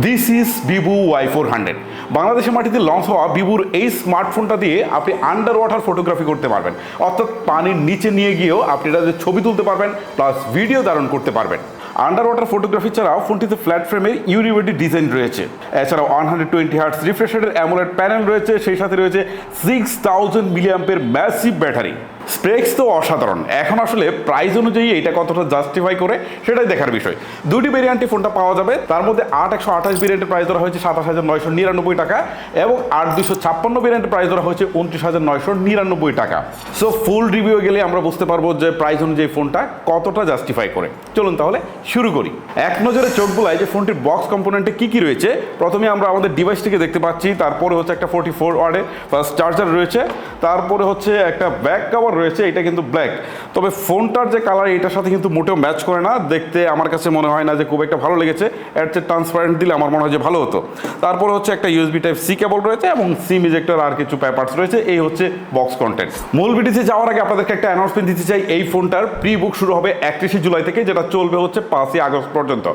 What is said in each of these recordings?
This is Vivo Y four hundred বাংলাদেশের মাটিতে launch হওয়া ভিভোর এই স্মার্টফোনটা দিয়ে আপনি আন্ডার ওয়াটার ফটোগ্রাফি করতে পারবেন। অর্থাৎ পানির নিচে নিয়ে গিয়েও আপনি এটাতে ছবি তুলতে পারবেন প্লাস ভিডিও ধারণ করতে পারবেন। আন্ডার ওয়াটার ফটোগ্রাফি ছাড়াও ফোনটিতে ফ্ল্যাট ফ্রেমের ইউনিভার্টি ডিজাইন রয়েছে। এছাড়াও ওয়ান হান্ড্রেড টোয়েন্টি হার্টস রিফ্রেশারের অ্যামোলেড প্যানেল রয়েছে, সেই সাথে রয়েছে সিক্স থাউজেন্ড মিলিয়াম্পের ম্যাসিভ ব্যাটারি স্পেক্স তো অসাধারণ। এখন আসলে প্রাইস অনুযায়ী এটা কতটা জাস্টিফাই করে, সেটাই দেখার বিষয়। দুটি ভেরিয়েন্টে ফোনটা পাওয়া যাবে, তার মধ্যে আট, একশো আঠাশ ভেরিয়েন্টের প্রাইস ধরা হয়েছে সাতাশ হাজার নয়শো নিরানব্বই টাকা এবং আট দুশো ছাপ্পান্ন ভেরিয়েন্টের প্রাইস ধরা হয়েছে উনত্রিশ হাজার নয়শো নিরানব্বই টাকা। সো ফুল রিভিউ গেলে আমরা বুঝতে পারব যে প্রাইস অনুযায়ী ফোনটা কতটা জাস্টিফাই করে। চলুন তাহলে শুরু করি। এক নজরে চোখ বোলায় যে ফোনটির বক্স কম্পোনেন্টে কি কি রয়েছে, প্রথমে আমরা আমাদের ডিভাইসটিকে দেখতে পাচ্ছি, তারপরে হচ্ছে একটা ফোর্টি ফোর ওয়ার্ডে ফার্স্ট চার্জার রয়েছে, তারপরে হচ্ছে একটা ব্যাক কভার রয়েছে, এটা কিন্তু ব্ল্যাক তবে ফোনটার যে কালার, এটার সাথে কিন্তু মোটেও ম্যাচ করে না। দেখতে আমার কাছে মনে হয় না যে খুব একটা ভালো লেগেছে। এর চেয়ে ট্রান্সপারেন্ট দিলে আমার মনে হয় যে ভালো হতো। তারপরে হচ্ছে একটা ইউএসবি টাইপ সি কেবল রয়েছে এবং সিম ইজেক্টর আর কিছু পেপারস রয়েছে। এই হচ্ছে বক্স কন্টেন্ট মূল ভিডিওতে যাওয়ার আগে আপনাদেরকে একটা অ্যানাউন্সমেন্ট দিতে চাই। এই ফোনটার প্রি বুক শুরু হবে একত্রিশে জুলাই থেকে, যেটা চলবে হচ্ছে পাঁচই আগস্ট পর্যন্ত।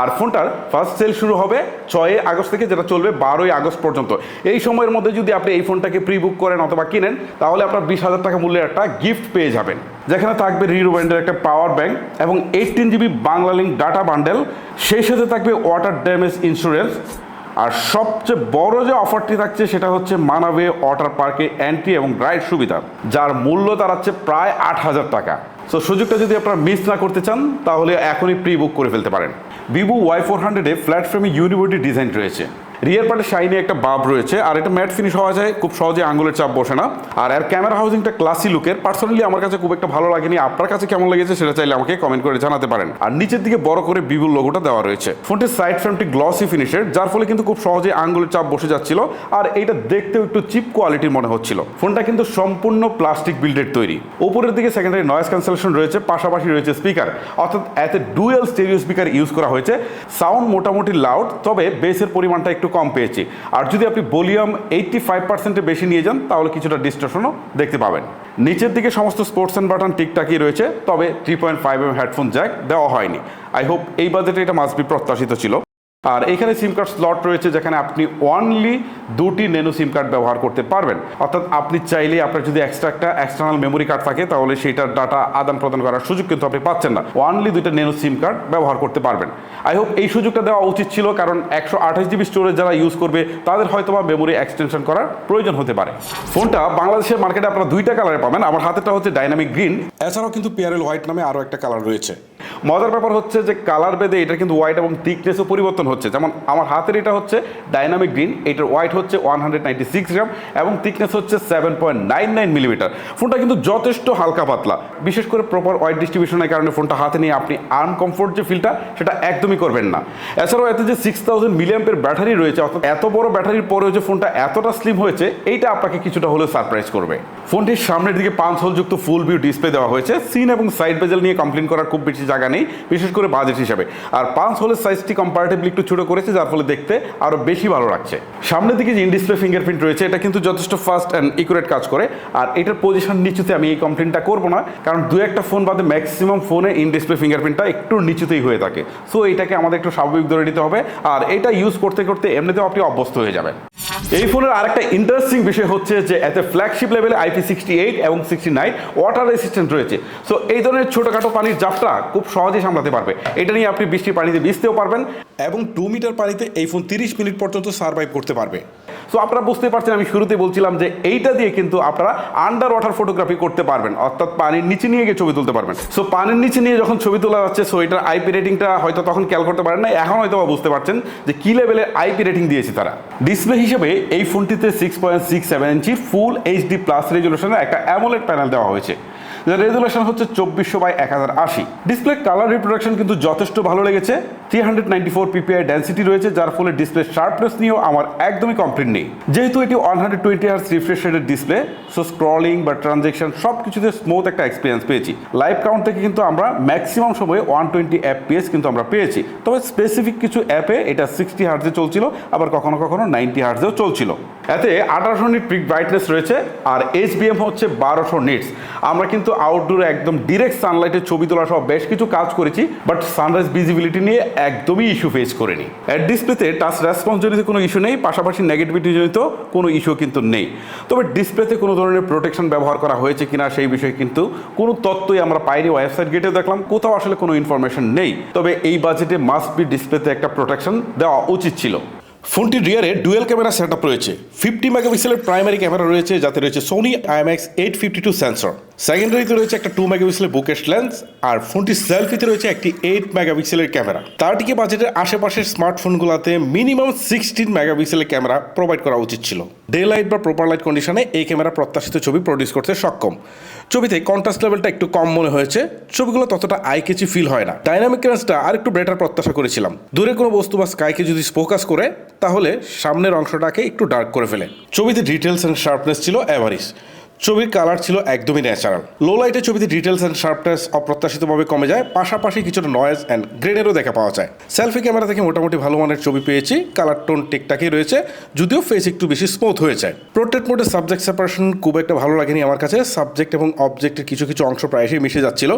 আর ফোনটার ফার্স্ট সেল শুরু হবে ছয়ই আগস্ট থেকে, যেটা চলবে বারোই আগস্ট পর্যন্ত। এই সময়ের মধ্যে যদি আপনি এই ফোনটাকে প্রি বুক করেন অথবা কিনেন, তাহলে আপনার বিশ হাজার টাকা মূল্যের একটা গিফট পেয়ে যাবেন। যেখানে থাকবে রিরো ব্র্যান্ডের একটা পাওয়ার ব্যাংক এবং eighteen GB Banglalink data bundle সেই সাথে থাকবে ওয়াটার ড্যামেজ ইন্স্যুরেন্স আর সবচেয়ে বড় যে অফারটি থাকছে, সেটা হচ্ছে মানাবে ওয়াটার পার্কে এন্ট্রি এবং রাইড সুবিধা, যার মূল্য দাঁড়াচ্ছে প্রায় আট হাজার টাকা। সো সুযোগটা যদি আপনারা মিস না করতে চান, তাহলে এখনই প্রি বুক করে ফেলতে পারেন। ভিভো ওয়াই ফোর হান্ড্রেডে ফ্ল্যাট ফ্রেমে ইউনিভার্টি ডিজাইন রয়েছে। রিয়ার পার্টে শাইনি একটা বাব রয়েছে, আর এটা ম্যাট ফিনিশ হওয়া যায়, খুব সহজে আঙুলের চাপ বসে না। আর এর ক্যামেরা হাউজিংটা ক্লাসি লুকের পার্সোনালি আমার কাছে খুব একটা ভালো লাগেনি। আপনার কাছে কেমন লেগেছে সেটা চাইলে আমাকে কমেন্ট করে জানাতে পারেন। আর নিচের দিকে বড় করে বিবুল লোগোটা দেওয়া রয়েছে। ফোনটির সাইড ফ্রেমটি গ্লসি ফিনিশের যার ফলে কিন্তু খুব সহজে আঙুলের চাপ বসে যাচ্ছিল, আর এইটা দেখতেও একটু চিপ কোয়ালিটির মনে হচ্ছিল। ফোনটা কিন্তু সম্পূর্ণ প্লাস্টিক বিল্ডের তৈরি। উপরের দিকে সেকেন্ডারি নয়েজ ক্যান্সেলেশন রয়েছে, পাশাপাশি রয়েছে স্পিকার অর্থাৎ এতে ডুয়েল স্টেরিও স্পিকার ইউজ করা হয়েছে। সাউন্ড মোটামুটি লাউড তবে বেসের পরিমাণটা একটু কম পেয়েছি। আর যদি আপনি ভলিউম এইটটি ফাইভ পার্সেন্টে বেশি নিয়ে যান, তাহলে কিছুটা ডিস্ট্রেশনও দেখতে পাবেন। নিচের দিকে সমস্ত স্পোর্টস অ্যান্ড বাটন ঠিকঠাকই রয়েছে, তবে three point five M headphone jack দেওয়া হয়নি। আই হোপ এই বাজেটে এটা মাস্ট বি প্রত্যাশিত ছিল। আর এখানে সিম কার্ড স্লট রয়েছে যেখানে আপনি অনলি দুটি নেনো সিম কার্ড ব্যবহার করতে পারবেন। অর্থাৎ আপনি চাইলে আপনার যদি এক্সট্রা একটা এক্সটার্নাল মেমোরি কার্ড থাকে তাহলে সেইটার ডাটা আদান প্রদান করার সুযোগ কিন্তু আপনি পাচ্ছেন না। অনলি দুইটা নেনো সিম কার্ড ব্যবহার করতে পারবেন। আই হোপ এই সুযোগটা দেওয়া উচিত ছিল কারণ একশো আঠাশ জিবি স্টোরেজ যারা ইউজ করবে তাদের হয়তো বা মেমোরি এক্সটেনশন করার প্রয়োজন হতে পারে। ফোনটা বাংলাদেশের মার্কেটে আপনারা দুইটা কালারে পাবেন। আমার হাতেটা হচ্ছে ডাইনামিক গ্রিন এছাড়াও কিন্তু পিয়ারেল হোয়াইট নামে আরও একটা কালার রয়েছে। মজার ব্যাপার হচ্ছে যে কালার বেদে এটা কিন্তু হোয়াইট এবং থিকনেসও পরিবর্তন হচ্ছে। যেমন আমার হাতের এটা হচ্ছে ডাইনামিক গ্রিন, এটার হোয়াইট হচ্ছে one hundred ninety six gram এবং থিকনেস হচ্ছে seven point nine nine millimetre ফোনটা কিন্তু যথেষ্ট হালকা পাতলা। বিশেষ করে প্রপার ওয়াইট ডিস্ট্রিবিউশনের কারণে ফোনটা হাতে নিয়ে আপনি আনকমফোর্ট যে ফিলটা সেটা একদমই করবেন না। এছাড়াও এতে যে সিক্স থাউজেন্ড মিলিয়াম্পের ব্যাটারি রয়েছে, অর্থাৎ এত বড় ব্যাটারির পরেও যে ফোনটা এতটা স্লিম হয়েছে, এইটা আপনাকে কিছুটা হলেও সারপ্রাইজ করবে। ফোনটির সামনের দিকে পাঁচ হোলযুক্ত ফুল ভিউ ডিসপ্লে দেওয়া হয়েছে। সিন এবং সাইড বেজেল নিয়ে কমপ্লেন করার খুব বেশি জায়গা নেই, বিশেষ করে বাজেট হিসাবে। আর পাঁচ হোলের সাইজটি কম্পারেটিভলি একটু ছোটো করেছে, যার ফলে দেখতে আরও বেশি ভালো লাগছে। সামনের দিকে যে ইন ডিসপ্লে ফিঙ্গারপ্রিন্ট রয়েছে, এটা কিন্তু যথেষ্ট ফাস্ট অ্যান্ড ইকুরেট কাজ করে। আর এটার পজিশন নিচুতে আমি এই কমপ্লেনটা করব না, কারণ দু একটা ফোন বাদে ম্যাক্সিমাম ফোনে ইন ডিসপ্লে ফিঙ্গারপ্রিন্টটা একটু নিচুতেই হয়ে থাকে। সো এটাকে আমাদের একটু স্বাভাবিক ধরে নিতে হবে। আর এটা ইউজ করতে করতে এমনিতেও আপনি অভ্যস্ত হয়ে যাবেন। এই ফোনের আরেকটা ইন্টারেস্টিং বিষয় হচ্ছে যে এতে ফ্ল্যাগশিপ লেভেলে আইপি সিক্সটি এইট এবং সিক্সটি নাইন ওয়াটার রেসিস্ট্যান্ট রয়েছে। সো এই ধরনের ছোটোখাটো পানির জাপটা খুব সহজেই সামলাতে পারবে। এটা নিয়ে আপনি বৃষ্টির পানিতে ভিজতেও পারবেন। এবং টু মিটার পানিতে এই ফোন তিরিশ মিনিট পর্যন্ত সার্ভাইভ করতে পারবে। সো আপনারা বুঝতে পারছেন আমি শুরুতে বলছিলাম যে এইটা দিয়ে কিন্তু আপনারা আন্ডার ওয়াটার ফটোগ্রাফি করতে পারবেন। অর্থাৎ পানির নিচে নিয়ে গিয়ে ছবি তুলতে পারবেন। সো পানির নিচে নিয়ে যখন ছবি তোলা যাচ্ছে সো এটার আইপি রেটিংটা হয়তো তখন খেয়াল করতে পারেন না এখন হয়তো বুঝতে পারছেন যে কি লেভেলের আইপি রেটিং দিয়েছে তারা। ডিসপ্লে হিসেবে এই ফোনটিতে six point six seven inch full HD plus রেজলিউশনের একটা অ্যামোলেড প্যানেল দেওয়া হয়েছে। যার রেজুলেশন হচ্ছে চব্বিশশো বাই এক হাজার আশি। ডিসপ্লে কালার রিপ্রোডাকশন কিন্তু যথেষ্ট ভালো লেগেছে। Three hundred ninety four PPI density রয়েছে, যার ফলে ডিসপ্লে শার্পনেস নিয়েও আমার একদমই কমপ্লেন নেই। যেহেতু এটি one hundred twenty hertz refresh রেটের ডিসপ্লে সো স্ক্রলিং বা ট্রানজেকশন সব কিছুতে স্মুথ একটা এক্সপিরিয়েন্স পেয়েছি। লাইভ কাউন্ট থেকে কিন্তু আমরা ম্যাক্সিমাম সময়ে ওয়ান টোয়েন্টি এফপিএস কিন্তু আমরা পেয়েছি। তবে স্পেসিফিক কিছু অ্যাপে এটা সিক্সটি হার্জে চলছিল, আবার কখনো কখনো নাইনটি হার্জেও চলছিল। এতে আঠারোশো নিট পিক ব্রাইটনেস রয়েছে, আর এইচ এইচবিএম হচ্ছে বারোশো নিটস আমরা কিন্তু আউটডোরে একদম ডিরেক্ট সানলাইটের ছবি তোলা সহ বেশ কিছু কাজ করেছি বাট সানরাইজ ভিজিবিলিটি নিয়ে একদমই ইস্যু ফেস করেনি। এর ডিসপ্লেতে টাচ রেসপন্স জনিত কোনো ইস্যু নেই, পাশাপাশি নেগেটিভিটি জনিত কোনো ইস্যু কিন্তু নেই। তবে ডিসপ্লেতে কোনো ধরনের প্রোটেকশন ব্যবহার করা হয়েছে কিনা সেই বিষয়ে কিন্তু কোনো তথ্যই আমরা পাইনি ওয়েবসাইট গেটে দেখলাম, কোথাও আসলে কোনো ইনফরমেশন নেই। তবে এই বাজেটে মাস্ট বি ডিসপ্লেতে একটা প্রোটেকশন দেওয়া উচিত ছিল। ফোনটির রিয়ারে ডুয়েল ক্যামেরা সেট রয়েছে। ফিফটি মেগাপিক্সেলের প্রাইমারি ক্যামেরা রয়েছে, যাতে রয়েছে Sony IMX eight fifty two sensor সেকেন্ডারিতে রয়েছে একটা টু মেগাপিক্সেলের বুকেশ লেন্স আর ফোনটির সেলফিতে রয়েছে একটি এইট মেগাপিক্সেলের ক্যামেরা তারটিকে বাজেটের আশেপাশের স্মার্টফোনগুলোতে মিনিমাম সিক্সটিন মেগাপিক্সেলের ক্যামেরা প্রোভাইড করা উচিত ছিল। ডে লাইট বা প্রপার লাইট কন্ডিশনে এই ক্যামেরা প্রত্যাশিত ছবি প্রডিউস করতে সক্ষম। ছবিতে কন্ট্রাস্ট লেভেলটা একটু কম মনে হয়েছে। ছবিগুলো ততটা আই কেচি ফিল হয় না। ডাইনামিক রেঞ্জটা আর একটু বেটার প্রত্যাশা করেছিলাম। দূরে কোনো বস্তু বা স্কাইকে যদি ফোকাস করে, তাহলে সামনের অংশটাকে একটু ডার্ক করে ফেলে। ছবিতে ডিটেলস অ্যান্ড শার্পনেস ছিল অ্যাভারেজ ছবির কালার ছিল একদমই ন্যাচারাল লো লাইটে ছবিতে ডিটেলস অ্যান্ড শার্পনেস অপ্রত্যাশিতভাবে কমে যায়, পাশাপাশি কিছুটা নয়েজ অ্যান্ড গ্রেনেরও দেখা পাওয়া যায়। সেলফি ক্যামেরা থেকে মোটামুটি ভালো মানের ছবি পেয়েছি কালার টোন টিকটাকই রয়েছে, যদিও ফেস একটু বেশি স্মুথ হয়ে যায়। প্রোটেক্ট মোডে সাবজেক্ট সেপারেশন খুব একটা ভালো লাগেনি আমার কাছে সাবজেক্ট এবং অবজেক্টের কিছু কিছু অংশ প্রায়শই মিশে যাচ্ছিল।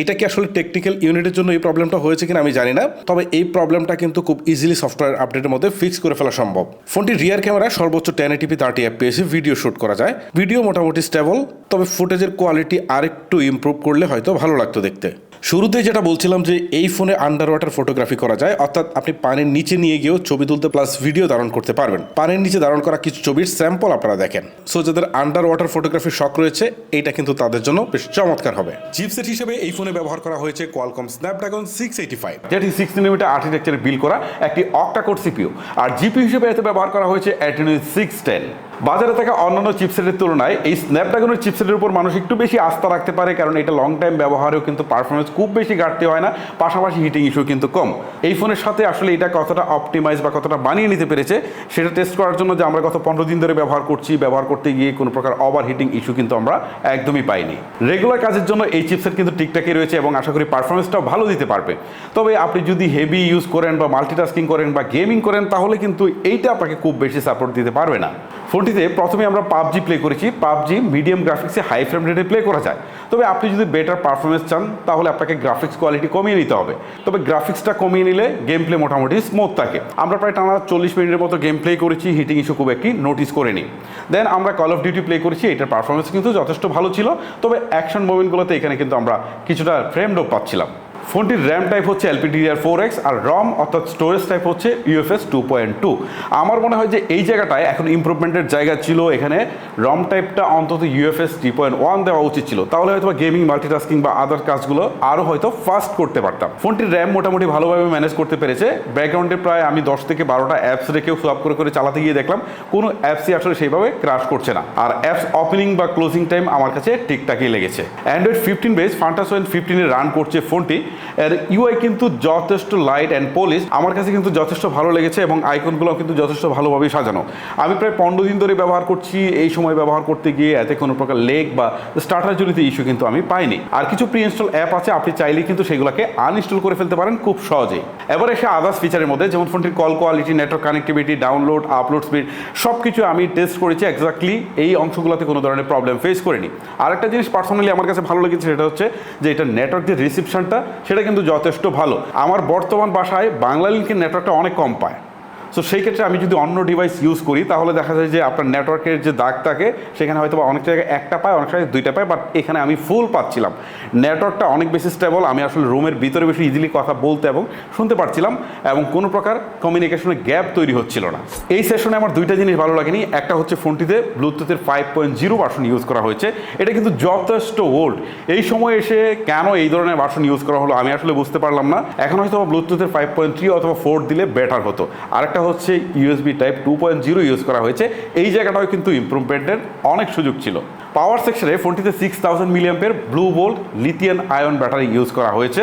এটা কি আসলে টেকনিক্যাল ইউনিটের জন্য এই প্রবলেমটা হয়েছে কিনা আমি জানি না, তবে এই প্রবলেমটা কিন্তু খুব ইজিলি সফটওয়্যার আপডেটের মধ্যে ফিক্স করে ফেলা সম্ভব। ফোনটির রিয়ার ক্যামেরা সর্বোচ্চ টেন এটিপি থার্টি এফপিএসে ভিডিও শুট করা যায়। ভিডিও মোটামুটি স্টেবল তবে ফুটেজের কোয়ালিটি আরেকটু ইমপ্রুভ করলে হয়তো ভালো লাগতো দেখতে। শুরুতে যেটা বলছিলাম যে এই ফোনে আন্ডার ওয়াটার ফটোগ্রাফি করা যায়, অর্থাৎ আপনি পানির নিচে নিয়ে গিয়েও ছবি তুলতে প্লাস ভিডিও ধারণ করতে পারবেন। পানির নিচে ধারণ করা কিছু ছবির স্যাম্পল আপনারা দেখেন। সো যাদের আন্ডার ওয়াটার ফটোগ্রাফির শখ রয়েছে এটা কিন্তু তাদের জন্য বেশ চমৎকার হবে। চিপসেট হিসেবে এই ফোনে ব্যবহার করা হয়েছে Qualcomm Snapdragon six eighty five যেটি সিক্স মিলিমিটার আর্কিটেকচারে বিল করা একটি অক্টাকোড সিপিউ আর জিপি হিসেবে এতে ব্যবহার করা হয়েছে অ্যাটেনো সিক্স টেন বাজারে থাকা অন্যান্য চিপসেটের তুলনায় এই স্ন্যাপড্রাগনের চিপসেটের উপর মানুষ একটু বেশি আস্থা রাখতে পারে, কারণ এটা লং টাইম ব্যবহারেও কিন্তু পারফরমেন্স খুব বেশি ঘাটতি হয় না, পাশাপাশি হিটিং ইস্যু কিন্তু কম। এই ফোনের সাথে আসলে এটা কতটা অপটিমাইজ বা কতটা বানিয়ে নিতে পেরেছে, সেটা টেস্ট করার জন্য যে আমরা গত পনেরো দিন ধরে ব্যবহার করছি, ব্যবহার করতে গিয়ে কোনো প্রকার ওভার হিটিং ইস্যু কিন্তু আমরা একদমই পাইনি। রেগুলার কাজের জন্য এই চিপসেট কিন্তু ঠিকঠাকই রয়েছে এবং আশা করি পারফরমেন্সটাও ভালো দিতে পারবে। তবে আপনি যদি হেভি ইউজ করেন বা মাল্টিটাস্কিং করেন বা গেমিং করেন, তাহলে কিন্তু এইটা আপনাকে খুব বেশি সাপোর্ট দিতে পারবে না। ফোনটিতে প্রথমে আমরা পাবজি প্লে করেছি। পাবজি মিডিয়াম গ্রাফিক্সে হাই ফ্রেম রেটে প্লে করা যায়। তবে আপনি যদি বেটার পারফরমেন্স চান, তাহলে আপনাকে গ্রাফিক্স কোয়ালিটি কমিয়ে নিতে হবে। তবে গ্রাফিক্সটা কমিয়ে নিলে গেম প্লে মোটামুটি স্মুথ থাকে। আমরা প্রায় টানা চল্লিশ মিনিটের মতো গেম প্লে করেছি হিটিং ইস্যু খুব একটি নোটিস করিনি। দেন আমরা কল অফ ডিউটি প্লে করেছি, এটার পারফরমেন্স কিন্তু যথেষ্ট ভালো ছিল। তবে অ্যাকশন মোমেন্টগুলোতে এখানে কিন্তু আমরা কিছুটা ফ্রেম ডোপ পাচ্ছিলাম। ফোনটির র্যাম টাইপ হচ্ছে এলপিডিআর ফোর এক্স আর রম অর্থাৎ স্টোরেজ টাইপ হচ্ছে ইউএফএস টু পয়েন্ট টু। আমার মনে হয় যে এই জায়গাটায় এখন ইমপ্রুভমেন্টের জায়গা ছিল, এখানে রম টাইপটা অন্তত ইউএফএস থ্রি পয়েন্ট ওয়ান দেওয়া উচিত ছিল। তাহলে হয়তো গেমিং মাল্টিটাস্কিং বা আদার কাজগুলো আরও হয়তো ফাস্ট করতে পারতাম। ফোনটির র্যাম মোটামুটি ভালোভাবে ম্যানেজ করতে পেরেছে। ব্যাকগ্রাউন্ডে প্রায় আমি দশ থেকে বারোটা অ্যাপস রেখেও সোয়াপ করে করে চালাতে গিয়ে দেখলাম, কোনো অ্যাপসই আসলে সেইভাবে ক্রাশ করছে না। আর অ্যাপস ওপেনিং বা ক্লোজিং টাইম আমার কাছে ঠিকঠাকই লেগেছে। অ্যান্ড্রয়েড ফিফটিন বেস ফান্টাস ওয়েন ফিফটিনে রান করছে ফোনটি। এর ইউআই কিন্তু যথেষ্ট লাইট অ্যান্ড পলিশ আমার কাছে কিন্তু যথেষ্ট ভালো লেগেছে এবং আইকনগুলো কিন্তু যথেষ্ট ভালোভাবে সাজানো। আমি প্রায় পনেরো দিন ধরে ব্যবহার করছি, এই সময় ব্যবহার করতে গিয়ে এতে কোনো প্রকার লেগ বা স্টার্টার জনিত ইস্যু কিন্তু আমি পাইনি। আর কিছু প্রি ইনস্টল অ্যাপ আছে, আপনি চাইলেই কিন্তু সেগুলোকে আনইনস্টল করে ফেলতে পারেন খুব সহজেই। এবার এসে আদার্স ফিচারের মধ্যে, যেমন ফোনটির call quality network connectivity download upload speed সব কিছু আমি টেস্ট করেছি এক্স্যাক্টলি এই অংশগুলোতে কোনো ধরনের প্রবলেম ফেস করিনি। আরেকটা জিনিস পার্সোনালি আমার কাছে ভালো লেগেছে, সেটা হচ্ছে যে এটা নেটওয়ার্ক যে রিসিপশনটা সেটা কিন্তু যথেষ্ট ভালো। আমার বর্তমান বাসায় বাংলা লিঙ্কের নেটওয়ার্কটা অনেক কম পায়। সো সেই ক্ষেত্রে আমি যদি অন্য ডিভাইস ইউজ করি, তাহলে দেখা যায় যে আপনার নেটওয়ার্কের যে দাগ থাকে, সেখানে হয়তো অনেক জায়গায় একটা পায়, অনেক জায়গায় দুইটা পায় বাট এখানে আমি ফুল পাচ্ছিলাম। নেটওয়ার্কটা অনেক বেশি স্টেবল আমি আসলে রুমের ভিতরে বেশি ইজিলি কথা বলতে এবং শুনতে পারছিলাম এবং কোনো প্রকার কমিউনিকেশনের গ্যাপ তৈরি হচ্ছিল না। এই সেশনে আমার দুইটা জিনিস ভালো লাগেনি। একটা হচ্ছে ফোনটিতে ব্লুটুথের five point zero version use করা হয়েছে। এটা কিন্তু যথেষ্ট ওল্ড এই সময় এসে কেন এই ধরনের ভার্সন ইউজ করা হলো, আমি আসলে বুঝতে পারলাম না। এখন হয়তো ব্লুটুথের ফাইভ পয়েন্ট থ্রি অথবা ফোর দিলে বেটার হতো। আরেকটা হচ্ছে USB type two point zero use করা হয়েছে। এই জায়গাটাও কিন্তু ইম্প্রুভমেন্টের অনেক সুযোগ ছিল। পাওয়ার সেকশনে ফোনটিতে six thousand মিলিয়াম্পের blue volt lithium ion battery use করা হয়েছে।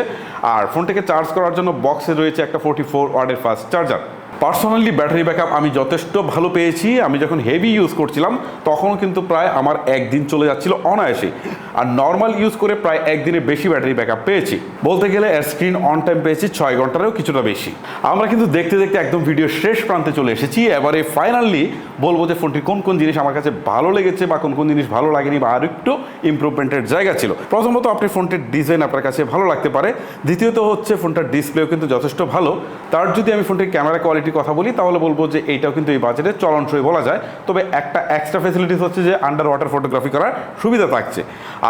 আর ফোনটিকে চার্জ করার জন্য বক্সে রয়েছে একটা ফোর্টি ফোর ওয়ার্ডের fast charger personally battery backup আমি যথেষ্ট ভালো পেয়েছি। আমি যখন হেভি ইউজ করছিলাম তখনও কিন্তু প্রায় আমার একদিন চলে যাচ্ছিল অনায়াসে আর নর্মাল ইউজ করে প্রায় একদিনে বেশি ব্যাটারি ব্যাকআপ পেয়েছি। বলতে গেলে এর স্ক্রিন অন টাইম পেয়েছি ছয় ঘন্টারও কিছুটা বেশি। আমরা কিন্তু দেখতে দেখতে একদম ভিডিও শেষ প্রান্তে চলে এসেছি। এবারে ফাইনালি বলব যে ফোনটির কোন কোন জিনিস আমার কাছে ভালো লেগেছে বা কোন কোন জিনিস ভালো লাগেনি বা আর একটু ইমপ্রুভমেন্টের জায়গা ছিল। প্রথমত আপনি ফোনটির ডিজাইন আপনার কাছে ভালো লাগতে পারে। দ্বিতীয়ত হচ্ছে ফোনটার ডিসপ্লেও কিন্তু যথেষ্ট ভালো। তার যদি আমি ফোনটির ক্যামেরা কোয়ালিটির কথা বলি, তাহলে বলব যে এইটাও কিন্তু এই বাজেটে চলনসই বলা যায়। তবে একটা এক্সট্রা ফেসিলিটিস হচ্ছে যে আন্ডার ওয়াটার ফটোগ্রাফি করার সুবিধা থাকছে।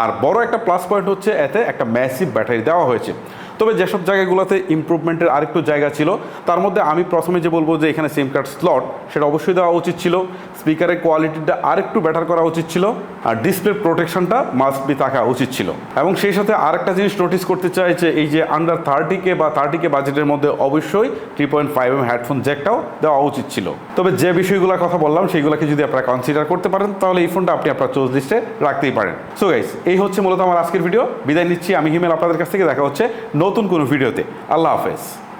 আর বড় একটা প্লাস পয়েন্ট হচ্ছে এতে একটা ম্যাসিভ ব্যাটারি দেওয়া হয়েছে। তবে যেসব জায়গাগুলোতে ইমপ্রুভমেন্টের আরেকটু জায়গা ছিল, তার মধ্যে আমি প্রথমে যে বলব যে এখানে সিম কার্ড স্লট সেটা অবশ্যই দেওয়া উচিত ছিল। স্পিকারের কোয়ালিটিটা আরেকটু বেটার করা উচিত ছিল। আর ডিসপ্লে প্রোটেকশনটা মাস্ট বি থাকা উচিত ছিল। এবং সেই সাথে আরেকটা জিনিস নোটিস করতে চাই যে, এই যে আন্ডার থার্টি কে বা থার্টি কে বাজেটের মধ্যে অবশ্যই three point five M headphone জ্যাকটাও দেওয়া উচিত ছিল। তবে যে বিষয়গুলোর কথা বললাম, সেইগুলোকে যদি আপনারা কনসিডার করতে পারেন, তাহলে এই ফোনটা আপনি আপনার চোজ লিস্টে রাখতেই পারেন। সো গাইস এই হচ্ছে মূলত আমার আজকের ভিডিও বিদায় নিচ্ছি, আমি হিমেল আপনাদের কাছ থেকে। দেখা হচ্ছে নতুন কোনো ভিডিওতে আল্লাহ হাফেজ।